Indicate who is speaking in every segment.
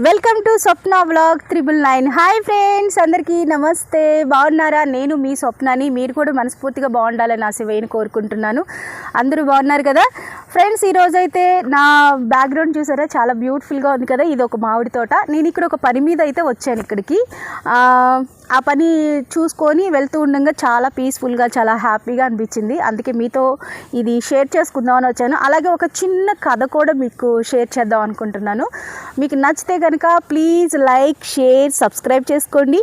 Speaker 1: Welcome to Swapna blog triple nine. Hi friends అందరికీ నమస్తే. బాగున్నారా? నేను మీ స్వప్నని. మీరు కూడా మనస్ఫూర్తిగా బాగుండాలని ఆశ వేయని కోరుకుంటున్నాను. అందరూ బాగున్నారు కదా? ఫ్రెండ్స్ ఈరోజైతే నా బ్యాక్గ్రౌండ్ చూసారా? చాలా బ్యూటిఫుల్గా ఉంది కదా? ఇది ఒక మామిడి తోట. నేను ఇక్కడ ఒక పని మీద అయితే వచ్చాను ఇక్కడికి. ఆ, పని చూసుకొని వెళ్తూ ఉండగా చాలా పీస్ఫుల్గా చాలా హ్యాపీగా అనిపించింది. అందుకే మీతో ఇది షేర్ చేసుకుందామని వచ్చాను. అలాగే ఒక చిన్న కథ కూడా మీకు షేర్ చేద్దాం అనుకుంటున్నాను. మీకు నచ్చితే కనుక ప్లీజ్ లైక్ షేర్ సబ్స్క్రైబ్ చేసుకోండి.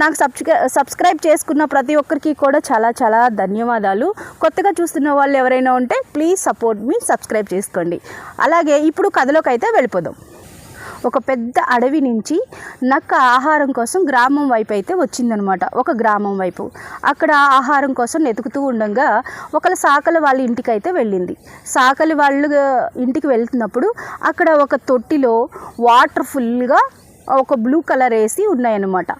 Speaker 1: నాకు సబ్స్క్రై సబ్స్క్రైబ్ చేసుకున్న ప్రతి ఒక్కరికి కూడా చాలా చాలా ధన్యవాదాలు. కొత్తగా చూస్తున్న వాళ్ళు ఎవరైనా ఉంటే ప్లీజ్ సపోర్ట్ మీ సబ్స్క్రైబ్ చేసుకోండి. అలాగే ఇప్పుడు కథలోకి అయితే వెళ్ళిపోదాం. ఒక పెద్ద అడవి నుంచి నక్క ఆహారం కోసం గ్రామం వైపు అయితే వచ్చిందనమాట. ఒక గ్రామం వైపు. అక్కడ ఆహారం కోసం వెతుకుతూ ఉండగా ఒకళ్ళ సాకలి వాళ్ళ ఇంటికి అయితే వెళ్ళింది. సాకలి వాళ్ళు ఇంటికి వెళ్తున్నప్పుడు అక్కడ ఒక తొట్టిలో వాటర్ ఫుల్గా ఒక బ్లూ కలర్ వేసి ఉన్నాయన్నమాట.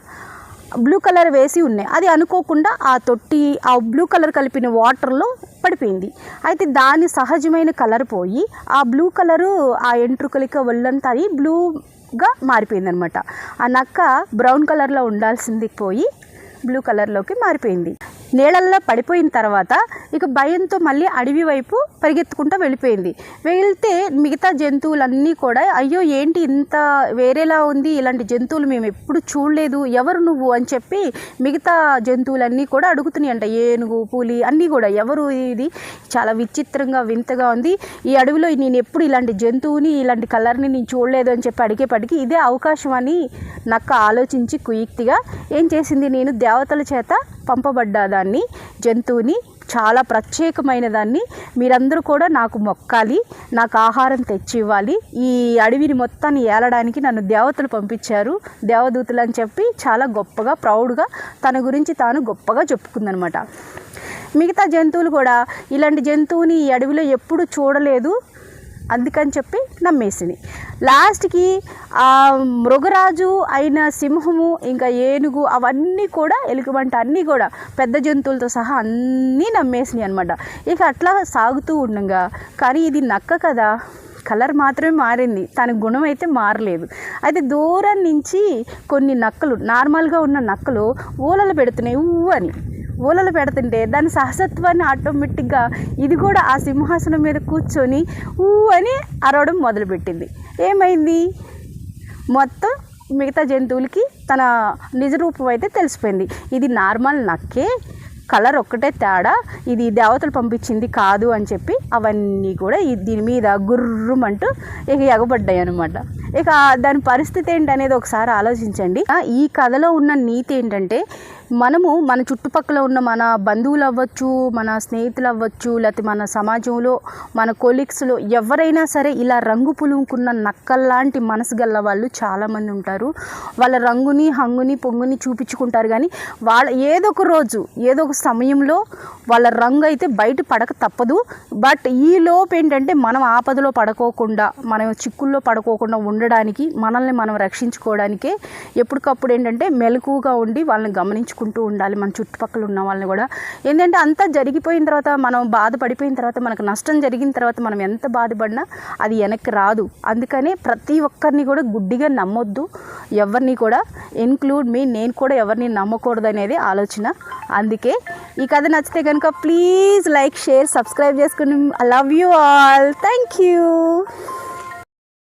Speaker 1: బ్లూ కలర్ వేసి ఉన్నాయి. అది అనుకోకుండా ఆ తొట్టి ఆ బ్లూ కలర్ కలిపిన వాటర్లో పడిపోయింది. అయితే దాని సహజమైన కలర్ పోయి ఆ బ్లూ కలరు ఆ ఎంట్రుకలిక ఒళ్ళంతా అది బ్లూగా మారిపోయింది అనమాట ఆ నక్క బ్రౌన్ కలర్లో ఉండాల్సింది పోయి బ్లూ కలర్లోకి మారిపోయింది. నీళ్ళల్లో పడిపోయిన తర్వాత ఇక భయంతో మళ్ళీ అడవి వైపు పరిగెత్తుకుంటూ వెళ్ళిపోయింది. వెళ్తే మిగతా జంతువులన్నీ కూడా అయ్యో ఏంటి ఇంత వేరేలా ఉంది? ఇలాంటి జంతువులు మేము ఎప్పుడు చూడలేదు. ఎవరు నువ్వు? అని చెప్పి మిగతా జంతువులన్నీ కూడా అడుగుతున్నాయి అంట. ఏనుగు పులి అన్నీ కూడా. ఎవరు ఇది? చాలా విచిత్రంగా వింతగా ఉంది. ఈ అడవిలో నేను ఎప్పుడు ఇలాంటి జంతువుని ఇలాంటి కలర్ని నేను చూడలేదు అని చెప్పి అడిగేపటికి ఇదే అవకాశం అని నక్క ఆలోచించి కుయుక్తిగా ఏం చేసింది? నేను దేవతల చేత పంపబడ్డా దాన్ని జంతువుని చాలా ప్రత్యేకమైన దాన్ని మీరందరూ కూడా నాకు మొక్కాలి నాకు ఆహారం తెచ్చి ఇవ్వాలి ఈ అడవిని మొత్తాన్ని ఏలడానికి నన్ను దేవతలు పంపించారు. దేవదూతలు అని చెప్పి చాలా గొప్పగా ప్రౌడ్గా తన గురించి తాను గొప్పగా చెప్పుకుందనమాట. మిగతా జంతువులు కూడా ఇలాంటి జంతువుని ఈ అడవిలో ఎప్పుడు చూడలేదు. అందుకని చెప్పి నమ్మేసింది. లాస్ట్కి ఆ మృగరాజు అయిన సింహము ఇంకా ఏనుగు అవన్నీ కూడా ఎలుగుబంట అన్నీ కూడా పెద్ద జంతువులతో సహా అన్నీ నమ్మేసినాయి అనమాట ఇక అట్లా సాగుతూ ఉండగా. కానీ ఇది నక్క కదా. కలర్ మాత్రమే మారింది. తన గుణం అయితే మారలేదు. అయితే దూరం నుంచి కొన్ని నక్కలు నార్మల్గా ఉన్న నక్కలు ఊలలు పెడుతున్నాయి. ఊ అని. ఊలలు పెడుతుంటే దాని సహసత్వాన్ని ఆటోమేటిక్గా ఇది కూడా ఆ సింహాసనం మీద కూర్చొని ఊ అని అరవడం మొదలుపెట్టింది. ఏమైంది? మొత్తం మిగతా జంతువులకి తన నిజ రూపం అయితే తెలిసిపోయింది. ఇది నార్మల్ నక్కే కలర్ ఒక్కటే తేడా ఇది దేవతలు పంపించింది కాదు అని చెప్పి అవన్నీ కూడా దీని మీద గుర్రమంటూ ఇక ఎగబడ్డాయి అనమాట ఇక దాని పరిస్థితి ఏంటనేది ఒకసారి ఆలోచించండి. ఈ కథలో ఉన్న నీతి ఏంటంటే మనము మన చుట్టుపక్కల ఉన్న మన బంధువులు అవ్వచ్చు మన స్నేహితులు అవ్వచ్చు లేకపోతే మన సమాజంలో మన కొలీగ్స్లో ఎవరైనా సరే ఇలా రంగు పులుముకున్న నక్కల్లాంటి మనసు గల్ల వాళ్ళు చాలామంది ఉంటారు. వాళ్ళ రంగుని హంగుని పొంగుని చూపించుకుంటారు కానీ వాళ్ళ ఏదో ఒక రోజు ఏదో ఒక సమయంలో వాళ్ళ రంగు అయితే బయట పడక తప్పదు. బట్ ఈ లోపు ఏంటంటే మనం ఆపదలో పడుకోకుండా మనం చిక్కుల్లో పడుకోకుండా ఉండడానికి మనల్ని మనం రక్షించుకోవడానికే ఎప్పటికప్పుడు ఏంటంటే మెలకుగా ఉండి వాళ్ళని చూసుకుంటూ ఉండాలి. మన చుట్టుపక్కల ఉన్న వాళ్ళని కూడా. ఏంటంటే అంతా జరిగిపోయిన తర్వాత మనం బాధపడిపోయిన తర్వాత మనకు నష్టం జరిగిన తర్వాత మనం ఎంత బాధపడినా అది వెనక్కి రాదు. అందుకనే ప్రతి ఒక్కరిని కూడా గుడ్డిగా నమ్మొద్దు. ఎవరిని కూడా ఇన్క్లూడ్ మీ నేను కూడా ఎవరిని నమ్మకూడదు అనేది ఆలోచన. అందుకే ఈ కథ నచ్చితే కనుక ప్లీజ్ లైక్ షేర్ సబ్స్క్రైబ్ చేసుకుని. I love you all thank you